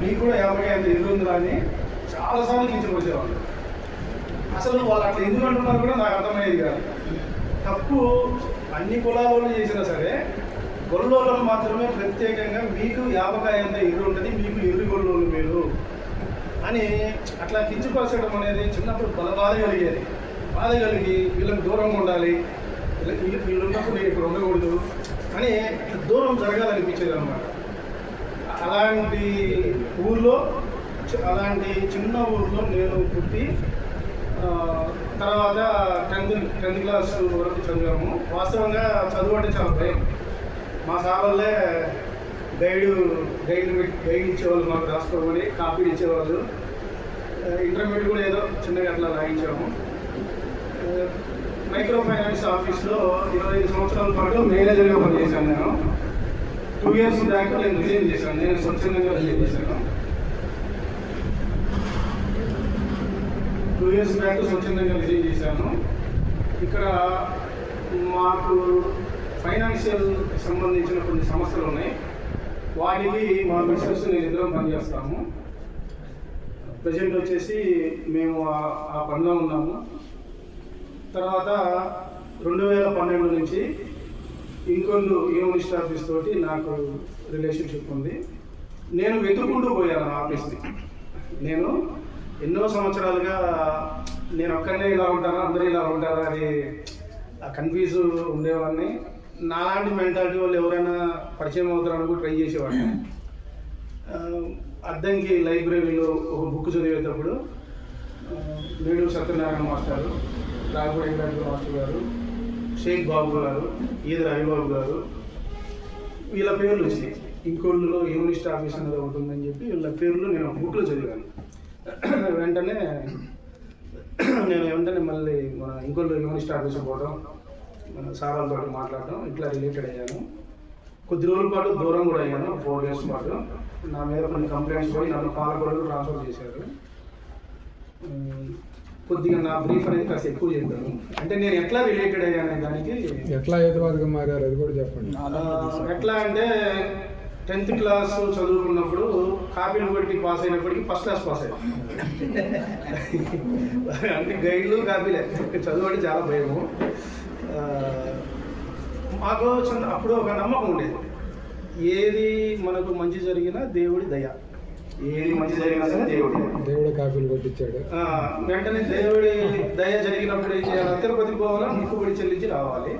మీకు కూడా యాభై ఐదు ఇల్లు ఉందిరా అని చాలాసార్లు వచ్చేవాళ్ళు. అసలు వాళ్ళు అట్లా ఎందుకు అంటున్నారు కూడా నాకు అర్థమయ్యేది కాదు. తప్పు అన్ని కులాల వాళ్ళు చేసినా సరే గొల్లోళ్ళు మాత్రమే ప్రత్యేకంగా మీకు యాభకాయ అంత ఇల్లు ఉంటుంది మీకు ఇల్లు గొల్లోళ్ళు మీరు అని అట్లా కించపరచడం అనేది చిన్నప్పుడు బల బాధ కలిగేది. బాధ కలిగి వీళ్ళకి దూరంగా ఉండాలి. వీళ్ళకి వీళ్ళు వీళ్ళు ఉన్నప్పుడు ఇక్కడ ఉండకూడదు. అని దూరం జరగాలనిపించేది అనమాట అలాంటి ఊర్లో అలాంటి చిన్న ఊర్లో నేను పుట్టి తర్వాత టెన్త్ టెన్త్ క్లాస్ వరకు చదివాము. వాస్తవంగా చదువు అంటే చాలా భయం. మా సార్ వాళ్ళే గైడ్ గైడ్ గైడ్ ఇచ్చేవాళ్ళు మాకు రాసుకోమని కాపీలు ఇచ్చేవాళ్ళు. ఇంటర్మీడియట్ కూడా ఏదో చిన్నగా అట్లా రాయించాము. మైక్రో ఫైనాన్స్ ఆఫీస్లో ఇరవై ఐదు సంవత్సరాల పాటు మేనేజర్గా పనిచేశాను నేను. టూ ఇయర్స్ బ్యాక్ నేను రిజైన్ చేశాను. నేను స్వచ్ఛందంగా రిజైన్ చేశాను. టూ ఇయర్స్ బ్యాక్ స్వచ్ఛందంగా రిజైన్ చేశాను. ఇక్కడ మాకు ఫైనాన్షియల్ సంబంధించిన కొన్ని సమస్యలు ఉన్నాయి. వాటికి మా బిజినెస్ నేను ఇద్దరం పనిచేస్తాము. ప్రజెంట్ వచ్చేసి మేము ఆ- ఆ పనిలో ఉన్నాము. తర్వాత రెండు వేల పన్నెండు నుంచి ఇంకొందు యూనిస్ట్ ఆఫీస్ తోటి నాకు రిలేషన్షిప్ ఉంది. నేను వెతుక్కుంటూ పోయాను ఆఫీస్ని నేను ఎన్నో సంవత్సరాలుగా నేను ఒక్కనే ఇలా ఉంటానా అందరూ ఇలా ఉంటారా అని ఆ కన్ఫ్యూజ్ ఉండేవాడిని. నాలాంటి మెంటాలిటీ వాళ్ళు ఎవరైనా పరిచయం అవుతారని కూడా ట్రై చేసేవాడిని. అద్దంకి లైబ్రరీలో ఒక బుక్ చదివేటప్పుడు ఆ, మేడు సత్యనారాయణ మాస్టారు రాఘవేంద్ర మాస్టర్ గారు షేక్ బాబు గారు ఈద రవిబాబు గారు వీళ్ళ పేర్లు వచ్చినాయి ఇంకోళ్ళలో యూనిస్ట్ ఆఫీస్ అనేది ఉంటుందని చెప్పి వీళ్ళ పేర్లు నేను బుక్లో చదివాను. వెంటనే నేను వెంటనే మళ్ళీ మన ఇంకోళ్ళు యూనిస్ట్ ఆఫీస్ పోవడం మన వాళ్ళతో మాట్లాడడం ఇట్లా రిలేటెడ్ అయ్యాను. కొద్ది రోజుల పాటు దూరం కూడా అయ్యాను ఫోర్ డేస్ పాటు. నా మీద కొన్ని కంప్లైంట్స్ పోయి నన్ను పాలకొడలు ట్రాన్స్ఫర్ చేశారు. కొద్దిగా నా బ్రీఫ్ అనేది కాస్త ఎక్కువ చేద్దాను అంటే నేను ఎట్లా రిలేటెడ్ అయ్యాను దానికి? ఎట్లా హేతువాదిగా మారారు అది కూడా చెప్పండి. ఎట్లా అంటే టెన్త్ క్లాస్ చదువుకున్నప్పుడు కాపీలు కొట్టి పాస్ అయినప్పటికీ ఫస్ట్ క్లాస్ పాస్ అయ్యాను. అంటే గైడ్లు కాపీలే చదువు అంటే చాలా భయము. మాకు చిన్న అప్పుడు ఒక నమ్మకం ఉండేది. ఏది మనకు మంచి జరిగినా దేవుడి దయ. ఏది మంచి జరిగినా సరే దేవుడి. దేవుడే కాపీలు కొట్టించాడు. వెంటనే దేవుడి దయ జరిగినప్పుడు ఏం చేయాలి? తిరుపతికి పోవాలా? ముక్కుబడి చెల్లించి రావాలి.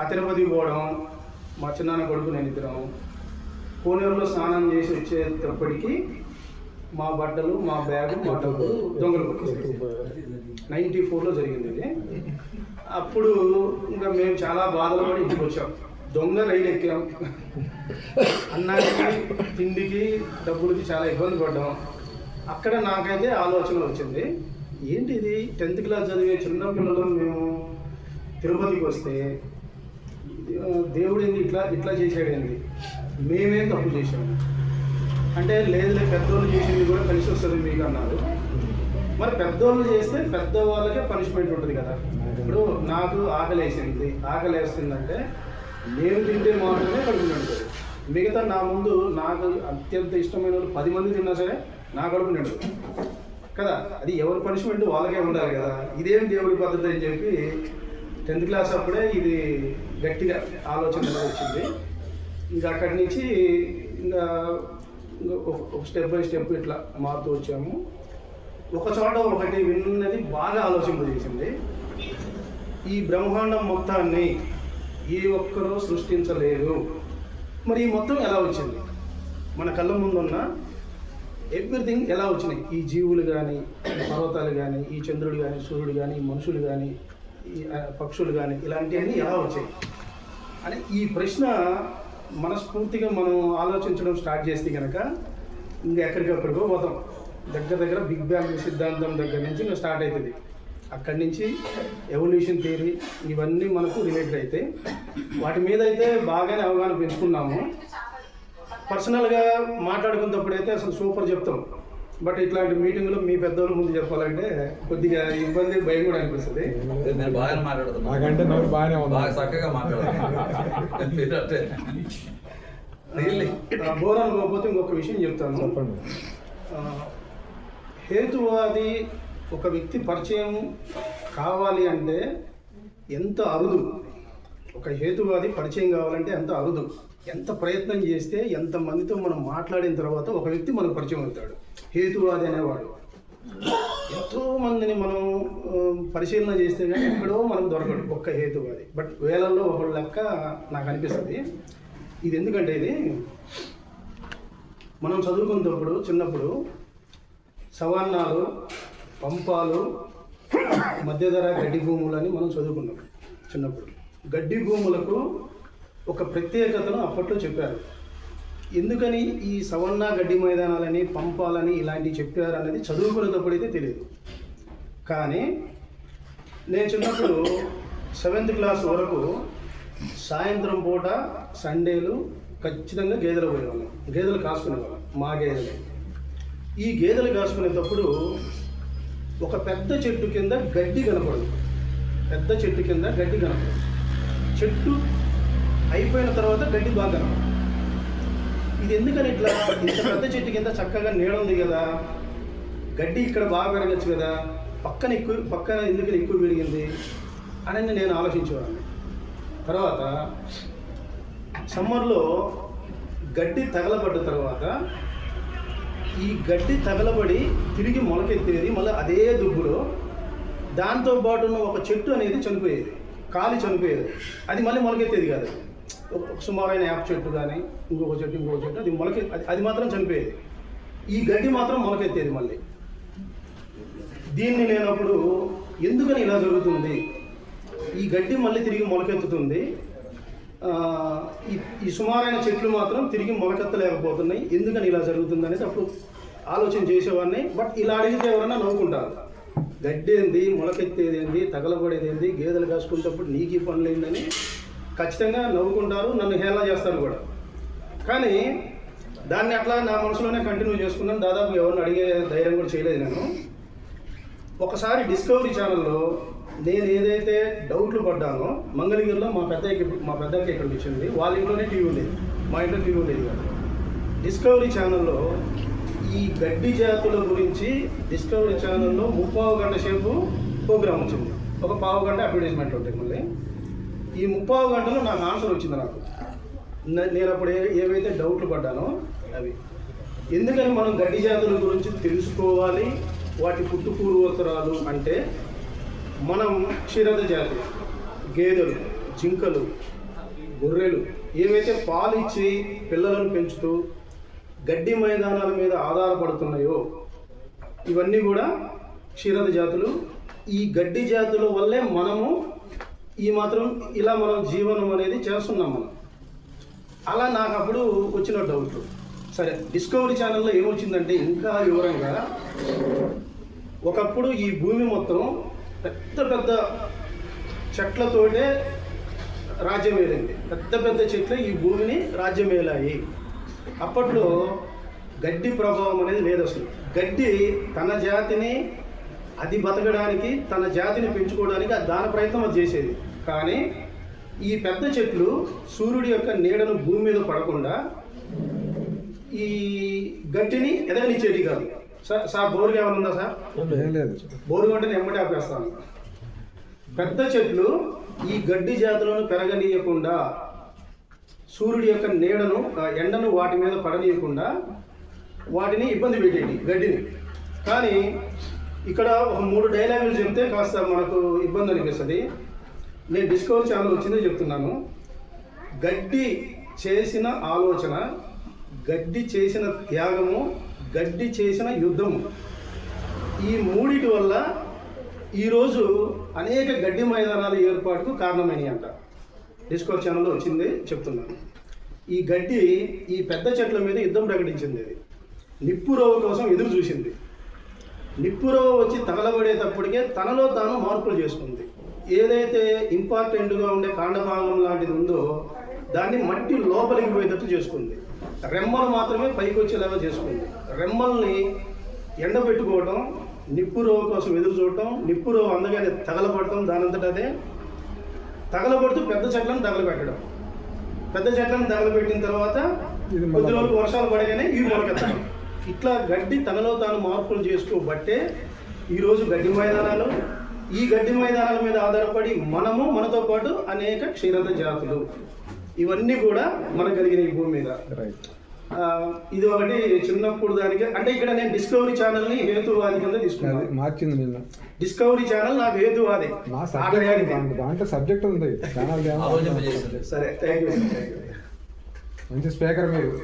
ఆ తిరుపతికి పోవడం మా చిన్నాన్న కొడుకు నేను ఇద్దరం కోనేరులో స్నానం చేసి వచ్చేటప్పటికి మా బట్టలు మా బ్యాగు మా డబ్బు దొంగలు. నైంటీ ఫోర్లో జరిగింది ఇది. అప్పుడు ఇంకా మేము చాలా బాధలు పడి ఇంటికి వచ్చాం. దొంగ రైలు ఎక్కాం. అన్నానికి తిండికి డబ్బులకి చాలా ఇబ్బంది పడ్డాం. అక్కడ నాకైతే ఆలోచన వచ్చింది ఏంటి ఇది? టెన్త్ క్లాస్ చదివే చిన్న పిల్లలు మేము తిరుపతికి వస్తే దేవుడు ఏంది ఇట్లా ఇట్లా చేసాడేంది మేమేం తప్పు చేసాము అంటే లేదు లేదు పెద్దోళ్ళు చేసింది కూడా కలిసి వస్తుంది మీకు అన్నారు. మరి పెద్దోళ్ళు చేస్తే పెద్దవాళ్ళకే పనిష్మెంట్ ఉంటుంది కదా. ఇప్పుడు నాకు ఆకలి వేసింది ఆకలి వేస్తుందంటే నేను తింటే మాత్రమే కడుపు నిండుతుంది. మిగతా నా ముందు నాకు అత్యంత ఇష్టమైన వాళ్ళు పది మంది తిన్నా సరే నా కడుపు కదా? అది ఎవరి పనిష్మెంట్ వాళ్ళకే ఉండాలి కదా. ఇదేం దేవుడి పద్ధతి అని చెప్పి టెన్త్ క్లాస్ అప్పుడే ఇది గట్టిగా ఆలోచన వచ్చింది. ఇంకా అక్కడి నుంచి ఇంకా ఒక స్టెప్ బై స్టెప్ ఇట్లా మారుతూ వచ్చాము. ఒక చోట ఒకటి విన్నది బాగా ఆలోచింపజేసింది. ఈ బ్రహ్మాండం మొత్తాన్ని ఏ ఒక్కరూ సృష్టించలేదు. మరి ఈ మొత్తం ఎలా వచ్చింది? మన కళ్ళ ముందున్న ఎవ్రీథింగ్ ఎలా వచ్చినాయి? ఈ జీవులు కానీ పర్వతాలు కానీ ఈ చంద్రుడు కానీ సూర్యుడు కానీ మనుషులు కానీ ఈ పక్షులు కానీ ఇలాంటివన్నీ ఎలా వచ్చాయి? అని ఈ ప్రశ్న మనస్ఫూర్తిగా మనం ఆలోచించడం స్టార్ట్ చేస్తే కనుక ఇంకా ఎక్కడికెక్కడికో పోతాం. దగ్గర దగ్గర బిగ్ బ్యాంగ్ సిద్ధాంతం దగ్గర నుంచి ఇంకా స్టార్ట్ అవుతుంది. అక్కడి నుంచి ఎవల్యూషన్ థియరీ ఇవన్నీ మనకు రిలేటెడ్ అయితే వాటి మీద అయితే బాగానే అవగాహన పెంచుకున్నాము. పర్సనల్గా మాట్లాడుకున్నప్పుడు అయితే అసలు సూపర్ చెప్తాం. బట్ ఇట్లాంటి మీటింగ్లో మీ పెద్దోళ్ళ ముందు చెప్పాలంటే కొద్దిగా ఇబ్బంది భయం కూడా అనిపిస్తుంది. నేను బాగా మాట్లాడుతున్నా. నాకంటే నవ్వు బాగానే బాగా చక్కగా మాట్లాడుతున్నా. మీరు అంటే ఆ, బోర్ అనుకోకపోతే ఇంకొక విషయం చెప్తాను. చెప్పండి. ఆ, హేతువాది ఒక వ్యక్తి పరిచయం కావాలి అంటే ఎంత అరుదు? ఒక హేతువాది పరిచయం కావాలంటే ఎంత అరుదు? ఎంత ప్రయత్నం చేస్తే ఎంతమందితో మనం మాట్లాడిన తర్వాత ఒక వ్యక్తి మనకు పరిచయం అవుతాడు. హేతువాది అనేవాడు. ఎంతో మందిని మనం పరిశీలన చేస్తే కానీ ఎక్కడో మనం దొరకడు ఒక్క హేతువాది. బట్ వేలల్లో ఒక లెక్క నాకు అనిపిస్తుంది. ఇది ఎందుకంటే ఇది మనం చదువుకున్నప్పుడు చిన్నప్పుడు సవర్ణాలు పంపాలు మధ్యధర గడ్డి భూములు అని మనం చదువుకున్నాం చిన్నప్పుడు. గడ్డి భూములకు ఒక ప్రత్యేకతను అప్పట్లో చెప్పారు. ఎందుకని ఈ సవర్ణ గడ్డి మైదానాలని పంపాలని ఇలాంటివి చెప్పారు అనేది చదువుకునేటప్పుడు అయితే తెలియదు. కానీ నేను చిన్నప్పుడు సెవెంత్ క్లాస్ వరకు సాయంత్రం పూట సండేలు ఖచ్చితంగా గేదెలు పోయేవాళ్ళం. గేదెలు కాసుకునేవాళ్ళం. మా గేదెలు. ఈ గేదెలు కాసుకునేటప్పుడు ఒక పెద్ద చెట్టు కింద గడ్డి కనపడదు. పెద్ద చెట్టు కింద గడ్డి కనపడదు. చెట్టు అయిపోయిన తర్వాత గడ్డి బాగా కనపడదు. ఇది ఎందుకని ఇట్లా? ఇంత పెద్ద చెట్టు కింద చక్కగా నీడ ఉంది కదా. గడ్డి ఇక్కడ బాగా పెరగచ్చు కదా. పక్కన ఎక్కువ పక్కన ఎందుకు ఎక్కువ పెరిగింది అని నేను ఆలోచించేవాడిని. తర్వాత సమ్మర్లో గడ్డి తగలబడ్డ తర్వాత ఈ గడ్డి తగలబడి తిరిగి మొలకెత్తేది మళ్ళీ అదే దుబ్బులో. దాంతో పాటు ఉన్న ఒక చెట్టు అనేది చనిపోయేది. కాలి చనిపోయేది. అది మళ్ళీ మొలకెత్తేది కాదు. ఒక- సుమారైన యాప చెట్టు కానీ ఇంకొక చెట్టు ఇంకొక చెట్టు అది మొలకె అది అది మాత్రం చనిపోయేది. ఈ గడ్డి మాత్రం మొలకెత్తేది మళ్ళీ. దీన్ని లేనప్పుడు ఎందుకని ఇలా జరుగుతుంది? ఈ గడ్డి మళ్ళీ తిరిగి మొలకెత్తుతుంది. ఆ, ఈ సుమారైన చెట్లు మాత్రం తిరిగి మొలకెత్తలేకపోతున్నాయి ఎందుకని ఇలా జరుగుతుంది అనేది అప్పుడు ఆలోచన చేసేవాడిని. బట్ ఇలా అడిగితే ఎవరన్నా నవ్వుకుంటారు. గడ్డేంది మొలకెత్తేది ఏంది తగలబడేది ఏంది గేదెలు కాసుకునేటప్పుడు నీకు ఈ పనులు ఏందని ఖచ్చితంగా నవ్వుకుంటారు నన్ను హేళన చేస్తారు కూడా. కానీ దాన్ని అట్లా నా మనసులోనే కంటిన్యూ చేసుకున్నాను. దాదాపు ఎవరిని అడిగే ధైర్యం కూడా చేయలేదు నేను. ఒకసారి డిస్కవరీ ఛానల్లో నేను ఏదైతే డౌట్లు పడ్డానో మంగళగిరిలో మా పెద్దకి మా పెద్దకి ఇక్కడికి వచ్చింది. వాళ్ళ ఇంట్లోనే టీవీ ఉండేది. మా ఇంట్లో టీవీ ఉండేది కాదు. డిస్కవరీ ఛానల్లో ఈ గడ్డి జాతుల గురించి డిస్కవరీ ఛానల్లో ముప్పావు గంట సేపు ప్రోగ్రామ్ వచ్చింది. ఒక పావు గంట అడ్వర్టైజ్మెంట్ ఉంటాయి మళ్ళీ. ఈ ముప్పావు గంటలో నాకు ఆన్సర్ వచ్చింది నాకు. నేను అప్పుడు ఏ- ఏవైతే డౌట్లు పడ్డానో అవి. ఎందుకని మనం గడ్డి జాతుల గురించి తెలుసుకోవాలి? వాటి పుట్టుపూర్వోత్తరాలు అంటే మనం క్షీరద జాతి గేదెలు జింకలు గొర్రెలు ఏవైతే పాలు ఇచ్చి పిల్లలను పెంచుతూ గడ్డి మైదానాల మీద ఆధారపడుతున్నాయో ఇవన్నీ కూడా క్షీరద జాతులు. ఈ గడ్డి జాతుల వల్లే మనము ఈ మాత్రం ఇలా మనం జీవనం అనేది చేస్తున్నాం మనం. అలా నాకు అప్పుడు వచ్చిన డౌట్. సరే డిస్కవరీ ఛానల్లో ఏమొచ్చిందంటే ఇంకా వివరంగా ఒకప్పుడు ఈ భూమి మొత్తం పెద్ద పెద్ద చెట్లతోటే రాజ్యం ఏలింది పెద్ద పెద్ద చెట్లు ఈ భూమిని రాజ్యం ఏలాయి. అప్పట్లో గడ్డి ప్రభావం అనేది లేదు అసలు. గడ్డి తన జాతిని అది బతకడానికి తన జాతిని పెంచుకోవడానికి అది దాని ప్రయత్నం అది చేసేది. కానీ ఈ పెద్ద చెట్లు సూర్యుడి యొక్క నీడను భూమి మీద పడకుండా ఈ గడ్డిని ఎదగనిచ్చేది కాదు. సార్ సార్ బోర్గా ఏమైనా ఉందా సార్? లేదు. బోరు గంటని ఎమ్మటి ఆపేస్తాను. పెద్ద చెట్లు ఈ గడ్డి జాతులను పెరగనీయకుండా సూర్యుడి యొక్క నీడను ఎండను వాటి మీద పడనీయకుండా వాటిని ఇబ్బంది పెట్టేటి గడ్డిని. కానీ ఇక్కడ ఒక మూడు డైలాగులు చెప్తే కాస్త మనకు ఇబ్బంది అనిపిస్తుంది. నేను డిస్కవర్ ఛానల్ వచ్చిందే చెప్తున్నాను. గడ్డి చేసిన ఆలోచన గడ్డి చేసిన త్యాగము గడ్డి చేసిన యుద్ధం. ఈ మూడిటి వల్ల ఈరోజు అనేక గడ్డి మైదానాల ఏర్పాటుకు కారణమైనవి అంట డిస్కవర్ ఛానల్లో వచ్చింది చెప్తున్నాను. ఈ గడ్డి ఈ పెద్ద చెట్ల మీద యుద్ధం ప్రకటించింది అది. నిప్పురవ్వ కోసం ఎదురు చూసింది. నిప్పురవ్వ వచ్చి తగలబడేటప్పటికే తనలో తాను మార్పులు చేసుకుంది. ఏదైతే ఇంపార్టెంట్గా ఉండే కాండభాగం లాంటిది ఉందో దాన్ని మట్టి లోపలికి పోయేటట్టు చేసుకుంది. రెమ్మలు మాత్రమే పైకి వచ్చేలాగా చేసుకుంది రెమ్మల్ని ఎండబెట్టుకోవటం నిప్పు రోవ కోసం ఎదురు చూడటం నిప్పు రోవ అందగానే తగలబడటం దానంతట అదే. తగలబడుతూ పెద్ద చెట్లను తగలబెట్టడం. పెద్ద చెట్లను తగలబెట్టిన తర్వాత కొద్ది రోజులు వర్షాలు పడగానే ఇవి మొలకెత్తడం ఇట్లా గడ్డి తనలో తాను మార్పులు చేసుకోబట్టే ఈరోజు గడ్డి మైదానాలు ఈ గడ్డి మైదానాల మీద ఆధారపడి మనము మనతో పాటు అనేక క్షీరద జాతులు. ఇవన్నీ కూడా మనకు కలిగిన ఈ భూమి మీద. ఇది ఒకటి చిన్నప్పుడు దానికి అంటే ఇక్కడ నేను డిస్కవరీ ఛానల్ని హేతువాది కింద తీసుకున్నాను. మార్చింది నిన్న. డిస్కవరీ ఛానల్ నాకు హేతువాది. దాంట్లో- సబ్జెక్ట్ ఉంది. ఛానల్ సరే థ్యాంక్ యూ మంచి స్పీకర్ మీరు.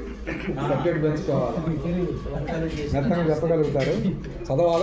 సబ్జెక్ట్ పెంచుకోవాలి. మెత్తగా చెప్పగలుగుతారు. చదవాలి.